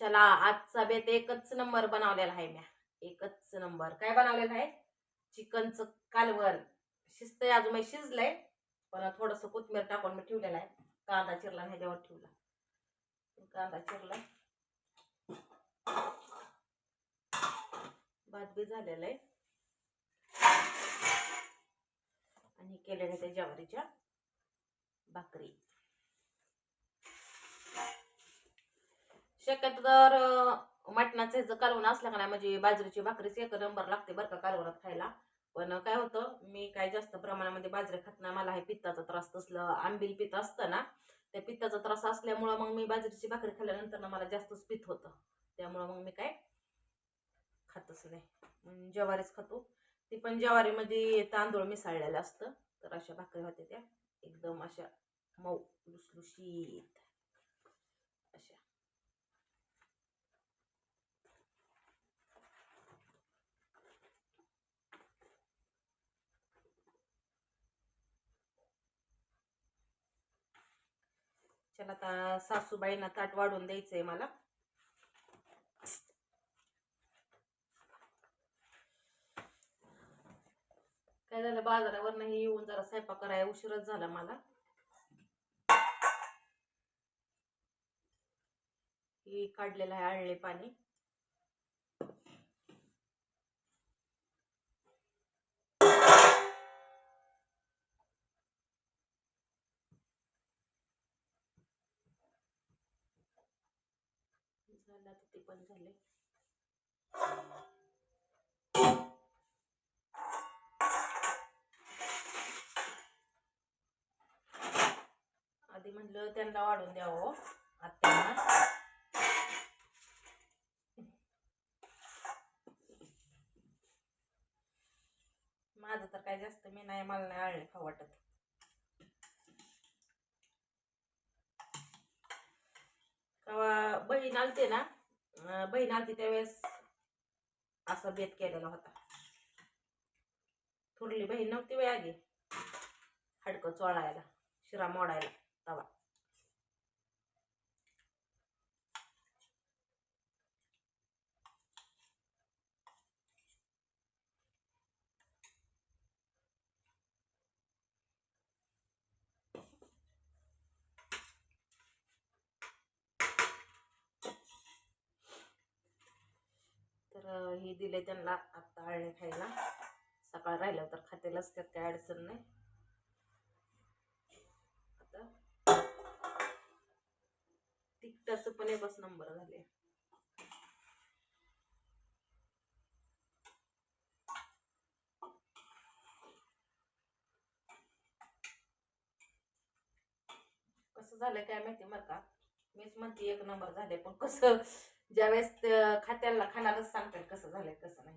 चला आजचा बेत एकच नंबर बनवलेला आहे म्या. एकच नंबर. काय बनवलेला आहे? चिकनचं कालवण. शिजतंय अजून मी शिजलंय. पण थोडंसं कोथमीर टाकून मी ठेवलेलं आहे. कांदा चिरला आणि ह्याच्यावर ठेवला. कांदा चिरला. भात बी झालेला आहे. आणि केलेल्या त्या ज्वारीच्या भाकरी. शक्यतो तर मटणाचं ह्याचं कालवण असलं का नाही म्हणजे बाजरीची भाकरीच एक नंबर लागते बरं का कालवणात खायला. पण काय होतं मी काय जास्त प्रमाणामध्ये बाजरी खात नाही मला हे पित्ताचा त्रास तसलं आंबील पित्त असतं ना त्या पित्ताचा त्रास असल्यामुळं मग मी बाजरीची भाकरी खाल्ल्यानंतर ना मला जास्तच पित होतं. त्यामुळं मग मी काय खातच नाही. ज्वारीच खातो. ती पण ज्वारीमध्ये तांदूळ मिसळलेलं असतं तर अशा भाकरी होत्या त्या. एकदम अशा मऊ लुसलुशीत. अशा. चला आता सासूबाईंना ताट वाढून आहे मला. काय झालं? बाजारावर नाही येऊन जरा स्वयंपाक करायला उशीरच झाला मला. काढलेलं आहे आळले पाणी. झालं तर ते पण झाले आधी म्हटलं त्यांना वाढून द्यावं आत्यांना. माझं तर काय जास्त मी नाही मला नाही आळले खाऊ वाटत. बहीण आलते ना बहीण आलती त्यावेळेस असा बेत केलेला होता. थोरली बहीण नव्हती वेळ आली. हाडकं चोळायला शिरा मोडायला तवा. तर हे दिले त्यांना आत्ता आळणे खायला. सकाळ राहिलं तर खातेलाच त्यात काय अडचण नाही. आता तिखटाचं पण एकच नंबर झाले कसं झालं काय माहिती बरं का? मीच म्हणते एक नंबर झाले पण कसं ज्यावेळेस खात्याला खाणारच सांगतात कसं झालंय कसं नाही.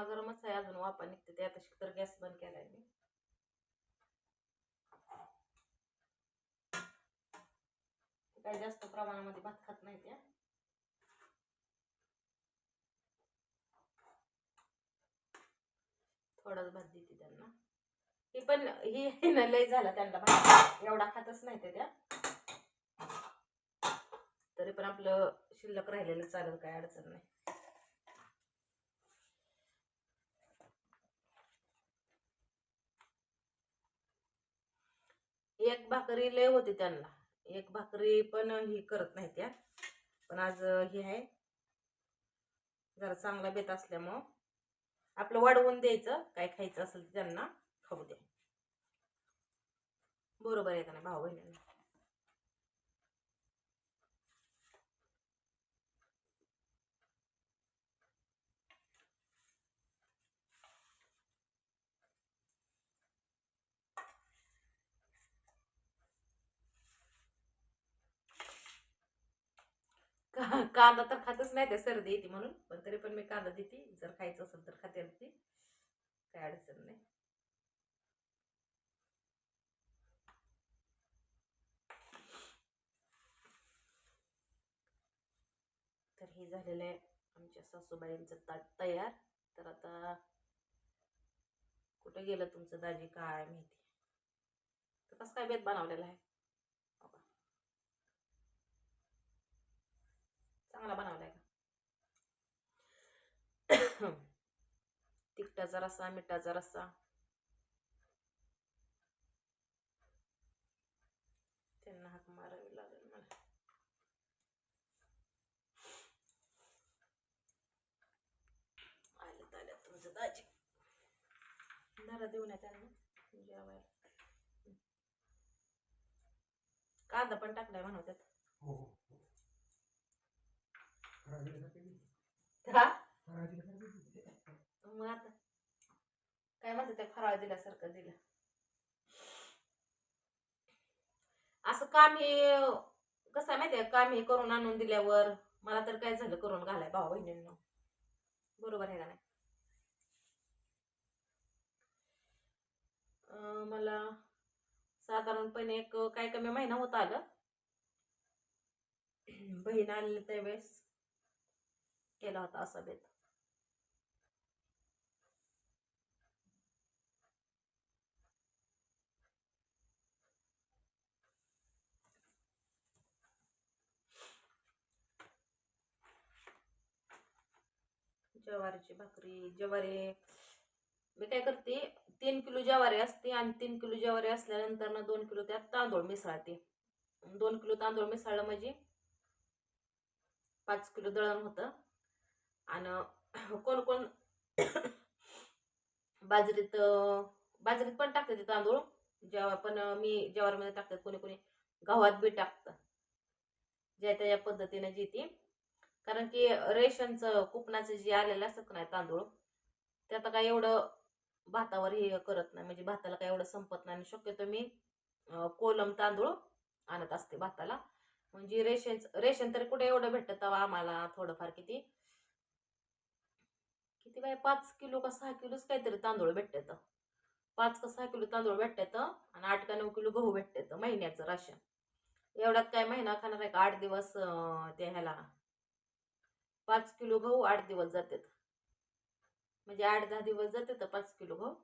ते. गरमागरमच आहे अजून वापा निघते ते आता शिकतर गॅस बंद केलाय मी. काही जास्त प्रमाणामध्ये भात खात नाही त्या थोडाच भात देते त्यांना. ही पण ही ना लय झाला त्यांना भात. एवढा खातच नाही ते त्या. तरी पण आपलं शिल्लक राहिलेलं चालेल काय अडचण नाही. एक भाकरी लय होती त्यांना. एक भाकरी पण ही करत नाही त्या. पण आज हे आहे. जरा चांगला बेत असल्यामुळं आपलं वाढवून द्यायचं. काय खायचं असेल त्यांना खाऊ द्या. बरोबर आहे का नाही भाऊ बहिणींना का- कांदा तर खातच नाही ते सर्दी येते म्हणून. पण तरी पण मी कांदा देते. जर खायचं असेल तर खाते ती काय अडचण नाही. तर हे झालेलं आहे आमच्या सासूबाईंचं ताट तयार. तर आता कुठे गेलं तुमचं दाजी? काय माहिती. तर कसं काय बेत बनवलेला आहे हो का? चांगला बनवलाय का? तिखटाचा रस्सा मिठाचा रस्सा त्यांना हाक मारावी लागेल मला. आलं आल्या तुमचं दाजी. जरा देऊन या त्यांना. जेवायला. कांदा पण टाकलाय म्हणतात त्यात हो हो. फराळीला काय केली? हा? मग आता? काय म्हणतात त्या फराळ दिल्यासारखं दिलं? असं काम हे कसं आहे माहितीये काम हे करून आणून दिल्यावर मला तर काय झालं करून घालाय भाऊ बहिणींना. बरोबर आहे का नाही? मला साधारणपणे एक काय कमी महिना होत आलं. बहीण आलेली त्यावेळेस. केला होता असा बेत ज्वारीची भाकरी ज्वारी. मी काय करते तीन किलो ज्वारी असते आणि तीन किलो ज्वारी असल्यानंतर ना दोन किलो त्यात तांदूळ मिसळते. दोन किलो तांदूळ मिसळलं म्हणजे पाच किलो दळण होतं. आणि कोण कोण बाजरीत बाजरीत पण टाकते ते तांदूळ जेव्हा पण मी ज्वारीमध्ये टाकतात कोणी कोणी गव्हात बी टाकतं ज्या त्या या पद्धतीने जी ती. कारण की रेशनचं कुपनाचं जे आलेलं असतं नाही तांदूळ ते आता काय एवढं भातावर हे करत नाही. म्हणजे भाताला काय एवढं संपत नाही. आणि शक्यतो मी कोलम तांदूळ आणत असते भाताला. म्हणजे रेशन रेशन तरी कुठे एवढं भेटतं तेव्हा आम्हाला थोडंफार किती? किती बाय पाच किलो का सहा किलोच काहीतरी तांदूळ भेटतं पाच का सहा किलो तांदूळ भेटतं आणि आठ का नऊ किलो गहू भेटतं महिन्याचं राशन. एवढ्यात काय महिना खाणार आहे का? आठ दिवस ते ह्याला. पाच किलो गहू आठ दिवस जातात. म्हणजे आठ दहा दिवस जाते तर पाच किलो गहू.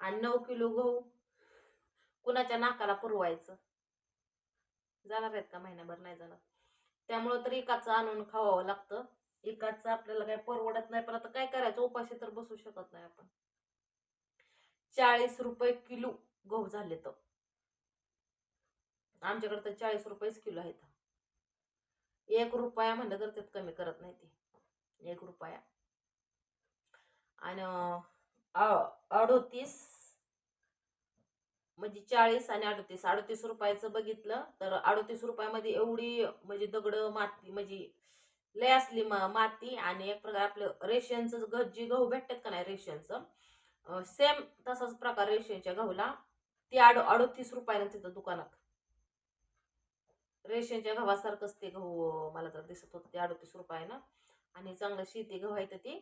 आणि नऊ किलो गहू कुणाच्या नाकाला पुरवायचं? जाणार आहेत का? महिनाभर नाही जाणार. त्यामुळं तर एकाचं आणून खावावं लागतं. एकाच आपल्याला काय परवडत नाही पण आता काय करायचं? उपाशी तर बसू शकत नाही आपण. चाळीस रुपये किलो गहू झाले तर. आमच्याकडे तर चाळीस रुपयेच किलो आहेत. एक रुपया म्हणलं तर त्यात कमी करत नाही ते. एक रुपया. आणि अडोतीस. म्हणजे चाळीस आणि अडोतीस. अडोतीस रुपयाचं बघितलं तर अडोतीस रुपयामध्ये एवढी म्हणजे दगड माती म्हणजे लय असली माती आणि एक प्रकार आपलं रेशनचं ग जी गहू भेटतात का नाही रेशनचं सेम तसाच प्रकार रेशनच्या गहूला. ती अडो अडोतीस रुपयानं तिथं दुकानात. रेशनच्या गव्हासारखंच ते गहू मला तर दिसत होतं ते अडतीस रुपयानं. आणि चांगलं शेती गहू आहे तर ती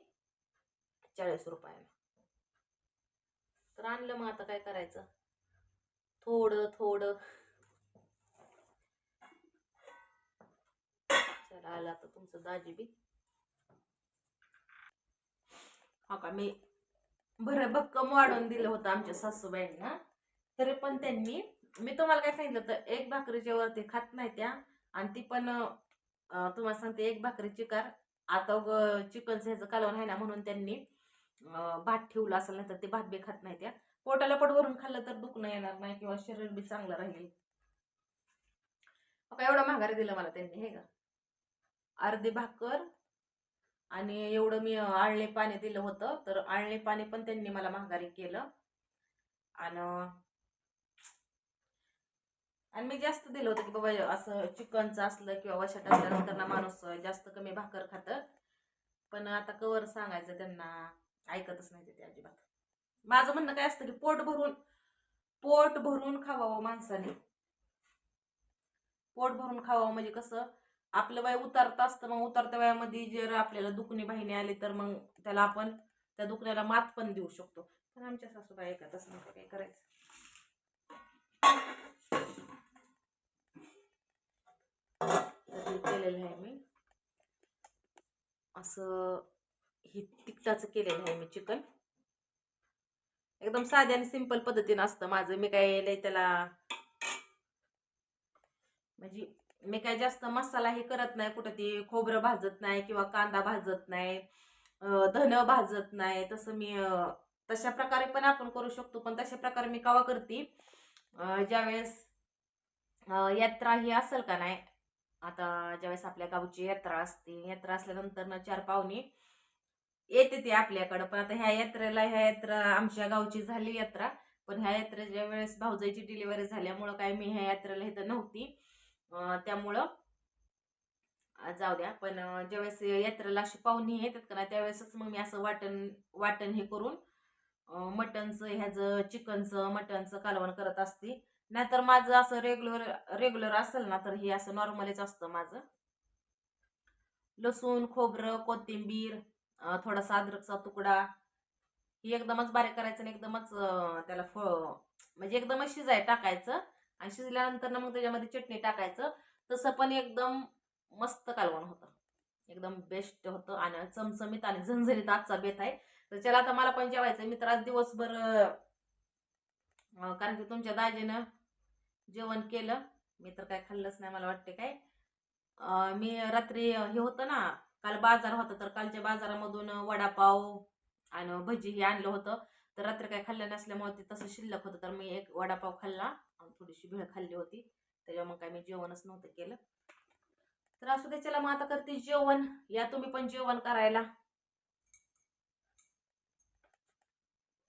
चाळीस रुपयानं. तर आणलं मग आता काय करायचं? थोडं थोडं. चला आलं आता तुमचं दाजी बी. हा का मी बरं भक्कम वाढवून दिलं होतं आमच्या सासूबाईंना. तरी पण त्यांनी मी तुम्हाला काय सांगितलं तर एक भाकरीच्या वरती खात नाही त्या आणि ती पण तुम्हाला सांगते एक भाकरी चिकार आता चिकन चिकनचं ह्याचं कालवण आहे ना म्हणून त्यांनी भात ठेवलं असेल नाही तर ते भात बी खात नाही त्या. पोटाला पोट भरून खाल्लं तर दुखणं येणार नाही किंवा शरीर बी चांगलं राहील. अहो, एवढं महागारी दिलं मला त्यांनी हे का? अर्धी भाकर आणि एवढं मी आळणे पाणी दिलं होतं तर आळणे पाणी पण त्यांनी मला महागारी केलं. आणि आणि मी जास्त दिलं होतं की बाबा असं चिकनचं असलं किंवा वशाट असल्यानंतर ना माणूस जास्त कमी भाकर खातं. पण आता कवर सांगायचं त्यांना ऐकतच नाही ते अजिबात. माझं म्हणणं काय असतं की पोट भरून पोट भरून खावावं माणसाने. पोट भरून खावावं म्हणजे कसं आपलं वय उतरत असतं मग उतरत्या वयामध्ये जर आपल्याला दुखणी बाहिनी आली तर मग त्याला आपण त्या दुखण्याला मात पण देऊ शकतो. पण आमच्या सासूबाई ऐकतच नव्हतं काय करायचं? हे केलेलं आहे मी. असं हे तिखटाचं केलेलं आहे मी चिकन. एकदम साध्या आणि सिंपल पद्धतीनं असतं माझं. मी काय लय त्याला म्हणजे मी काय जास्त मसाला हे करत नाही कुठं ती खोबरं भाजत नाही किंवा कांदा भाजत नाही धन भाजत नाही. तसं मी तशा प्रकारे पण आपण करू शकतो पण तशा प्रकारे मी कवा करते? ज्यावेळेस यात्रा ही असेल का नाही आता ज्यावेळेस आपल्या गावची यात्रा असते यात्रा असल्यानंतर ना चार पाहुणे येते ते आपल्याकडं. पण आता ह्या यात्रेला ह्या यात्रा आमच्या गावची झाली यात्रा पण ह्या यात्रेच्या वेळेस भाऊजाईची डिलिव्हरी झाल्यामुळं काय मी ह्या यात्रेला इथं नव्हती. त्यामुळं जाऊ द्या. पण ज्यावेळेस यात्रेला अशी पाहुणी येतात का ना त्यावेळेसच मग मी असं वाटण वाटण हे करून मटनचं मटणचं ह्याचं चिकनचं मटणचं कालवण करत असते. नाहीतर माझं असं रेग्युलर रेग्युलर असेल ना तर हे असं नॉर्मलच असतं माझं. लसूण खोबरं कोथिंबीर थोडासा अद्रकचा तुकडा ही एकदमच बारीक करायचं आणि एकदमच त्याला फ म्हणजे एकदमच शिजाय टाकायचं. आणि शिजल्यानंतर ना मग त्याच्यामध्ये चटणी टाकायचं. तसं पण एकदम मस्त कालवण होतं. एकदम बेस्ट होतं आणि चमचमीत आणि झणझणीत आजचा बेत आहे. तर चला आता मला पण जेवायचं मी तर आज दिवसभर कारण की तुमच्या दाजीनं जेवण केलं. मी तर काय खाल्लंच नाही मला वाटते काय. मी रात्री हे होतं ना काल बाजार होता तर कालच्या बाजारामधून वडापाव आणि भजी हे आणलं होतं. तर रात्री काय खाल्लं नसल्यामुळे ते तसं शिल्लक होतं. तर मी एक वडापाव खाल्ला. थोडीशी भेळ खाल्ली होती त्याच्यामुळे काय मी जेवणच नव्हतं केलं. तर असू दे चला मग आता करते जेवण. या तुम्ही पण जेवण करायला.